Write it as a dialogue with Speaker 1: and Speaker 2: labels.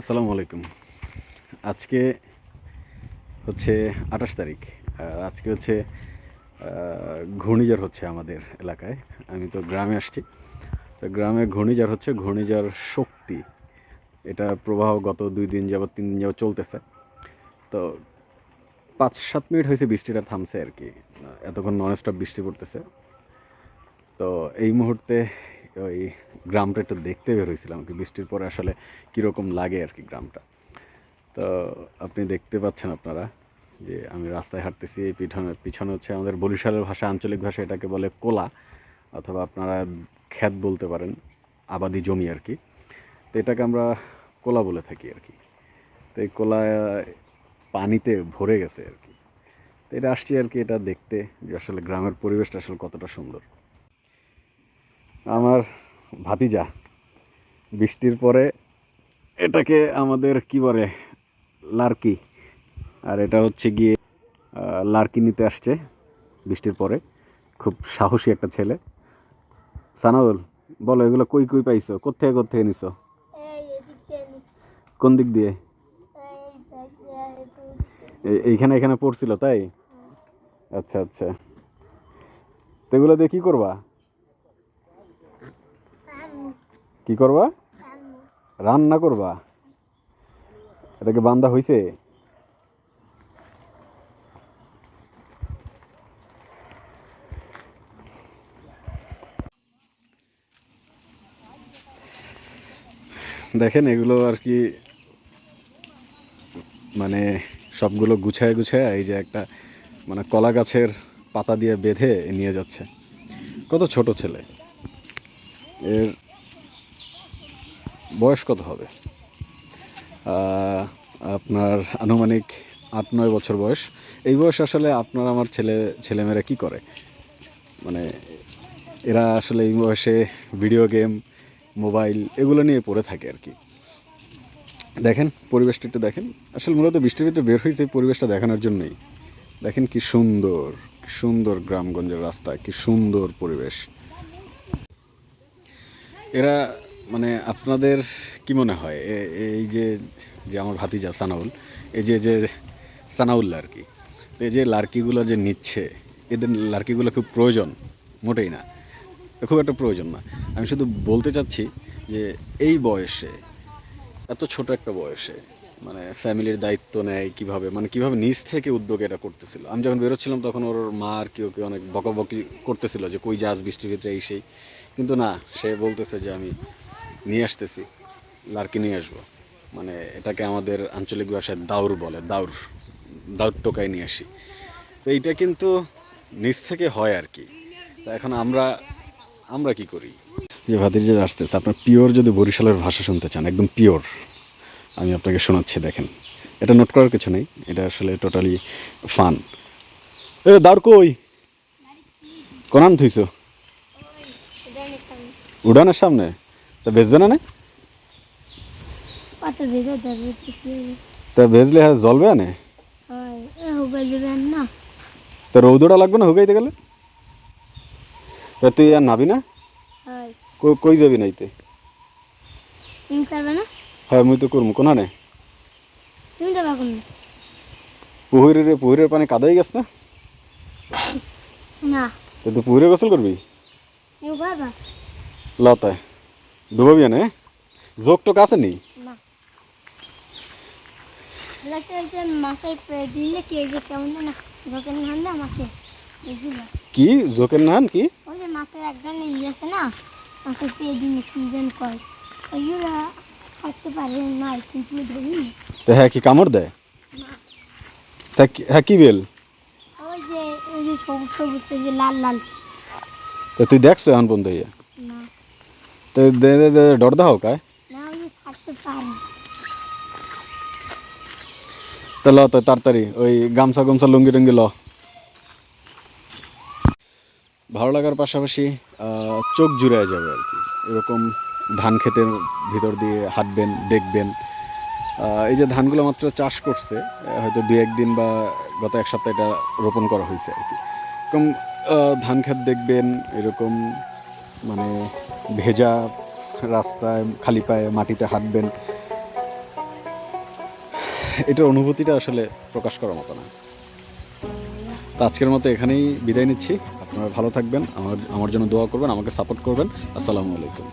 Speaker 1: আসসালামু আলাইকুম। আজকে হচ্ছে আঠাশ তারিখ। আজকে হচ্ছে ঘূর্ণিঝড় হচ্ছে আমাদের এলাকায়। আমি তো গ্রামে আসছি। তো গ্রামে ঘূর্ণিঝড় হচ্ছে, ঘূর্ণিঝড় শক্তি। এটা প্রবাহ গত দুই দিন যাবত তিন দিন যাবত চলতেছে। তো পাঁচ সাত মিনিট হয়েছে বৃষ্টিটা থামছে আর কি। এতক্ষণ ননস্টপ বৃষ্টি পড়তেছে। তো এই মুহূর্তে ওই গ্রামটা একটু দেখতে বের হয়েছিলাম কি। বৃষ্টির পরে আসলে কীরকম লাগে আর কি গ্রামটা। তো আপনি দেখতে পাচ্ছেন আপনারা যে আমি রাস্তায় হাঁটতেছি, এই পিছনে পিছনে হচ্ছে আমাদের বরিশালের ভাষা, আঞ্চলিক ভাষা এটাকে বলে কোলা অথবা আপনারা ক্ষেত বলতে পারেন, আবাদি জমি আর কি। তো এটাকে আমরা কোলা বলে থাকি আর কি। তো এই কোলা পানিতে ভরে গেছে আর কি। তো এটা আসছি আর কি এটা দেখতে যে আসলে গ্রামের পরিবেশটা আসলে কতটা সুন্দর। আমার ভাতিজা। বৃষ্টির পরে এটাকে আমাদের কি বলে লার্কি। আর এটা হচ্ছে গিয়ে লার্কি নিতে আসছে বৃষ্টির পরে। খুব সাহসী একটা ছেলে। সানাউল বলো এগুলো কই কই পাইছো? কোথেকে কোথেকে নিছো? কোন দিক দিয়ে? এইখানে এখানে পড়ছিল তাই? আচ্ছা আচ্ছা। তো এগুলো দিয়ে কি করবা? কি করবা? রান্না। করবা? এটাকে বান্দা হইছে? দেখেন এগুলো আর কি মানে সবগুলো গুছায় গুছায় এই যে একটা মানে কলা গাছের পাতা দিয়ে বেঁধে নিয়ে যাচ্ছে। কত ছোট ছেলে। এর বয়স কত হবে? আপনার আনুমানিক আট, নয় বছর বয়স। এই বয়স আসলে আপনার আমার ছেলে, ছেলেমেয়েরা কি করে? মানে এরা আসলে এই বয়সে ভিডিও গেম মোবাইল এগুলো নিয়ে পড়ে থাকে আর কি। দেখেন, পরিবেশটা একটু দেখেন। আসলে মূলত বৃষ্টির ভিতরে বের হয়েছে এই পরিবেশটা দেখানোর জন্যই। দেখেন কি সুন্দর কি সুন্দর গ্রামগঞ্জের রাস্তা, কি সুন্দর পরিবেশ। এরা মানে আপনাদের কি মনে হয়? এই যে যে আমার ভাতিজা সানাউল, এই যে যে সানাউল্লা আর এই যে লার্কিগুলো যে নিচ্ছে, এদের লার্কিগুলো খুব প্রয়োজন, মোটেই না। খুব একটা প্রয়োজন না। আমি শুধু বলতে চাচ্ছি যে, এই বয়সে, এত ছোট একটা বয়সে মানে ফ্যামিলির দায়িত্ব নেয় কীভাবে? মানে কীভাবে নিজ থেকে উদ্যোগ এটা করতেছিল? আমি যখন বেরোচ্ছিলাম তখন ওর মা আর কেউ কেউ অনেক বকাবকি করতেছিল যে, কই যাস বৃষ্টির ভিতরে এই সেই? কিন্তু না, সে বলতেছে যে, আমি নিয়ে আসতেছি লার্কি নিয়ে আসব। মানে এটাকে আমাদের আঞ্চলিক ভাষায় দাউর বলে দাউর দাউর টোকায় নিয়ে আসি। তো এইটা কিন্তু নিজ থেকে হয় আর কি। তা এখন আমরা আমরা কি করি? যে ভাতির যে আসতেছে আপনার পিওর যদি বরিশালের ভাষা শুনতে চান একদম পিওর আমি আপনাকে শোনাচ্ছি দেখেন। এটা নোট করার কিছু নেই এটা আসলে টোটালি ফান। এ দাউর কই? কোনান থুইছো। উড়ানের সামনে? তা বেচবে না না?
Speaker 2: কত ভেজে দেবে
Speaker 1: তা ভেজলে হ্যাঁ
Speaker 2: হয় এ হুগাই দেবেন না।
Speaker 1: তা রৌদটা লাগবে না হুগাইতে গেলে? তা তুই আর নাবি না? কই- যাবি নাইতে
Speaker 2: তুমি করবে না?
Speaker 1: হ্যাঁ মুই তো করব
Speaker 2: তুমি কোন?
Speaker 1: পুহুরের পুহুরের পানি কাদাই গেছ না?
Speaker 2: না।
Speaker 1: তা তুই পুহুরে গোসল করবি? লতায়। ডুবাবি না জোক টোক আছে নি?
Speaker 2: কি
Speaker 1: জোকের নান কি?
Speaker 2: ওই যে মাছের এক ধরনের ইয়ে আছে না? মাছের পেয়ে দিলে সিজন কয়। ওইগুলো থাকতে পারে না কিন্তু ধরি
Speaker 1: তা হ্যাঁ কি কামড় দেয়? তা হ্যাঁ কি বেল?
Speaker 2: ওই যে ওই যে সবুজ সবুজ যে লাল লাল।
Speaker 1: তা তুই দেখছ এখন বন্ধ হইয়া?
Speaker 2: পারে
Speaker 1: তা ল, তো তাড়াতাড়ি, ওই গামছা গামছা, লুঙ্গি টুঙ্গি ল। ভালো লাগার পাশাপাশি চোখ জুড়ে যাবে আর কি। এরকম ধান ক্ষেতের ভিতর দিয়ে হাঁটবেন, দেখবেন। এই যে ধানগুলো মাত্র চাষ করছে হয়তো দু একদিন বা গত এক সপ্তাহ এটা রোপণ করা হয়েছে আর কি। এরকম ধান ক্ষেত দেখবেন, এরকম মানে ভেজা রাস্তায়, খালি পায়ে মাটিতে হাঁটবেন। এটার অনুভূতিটা আসলে প্রকাশ করার মতো না। তো আজকের মতো এখানেই বিদায় নিচ্ছি। আপনারা ভালো থাকবেন। আমার আমার জন্য দোয়া করবেন, আমাকে সাপোর্ট করবেন। আসসালামু আলাইকুম।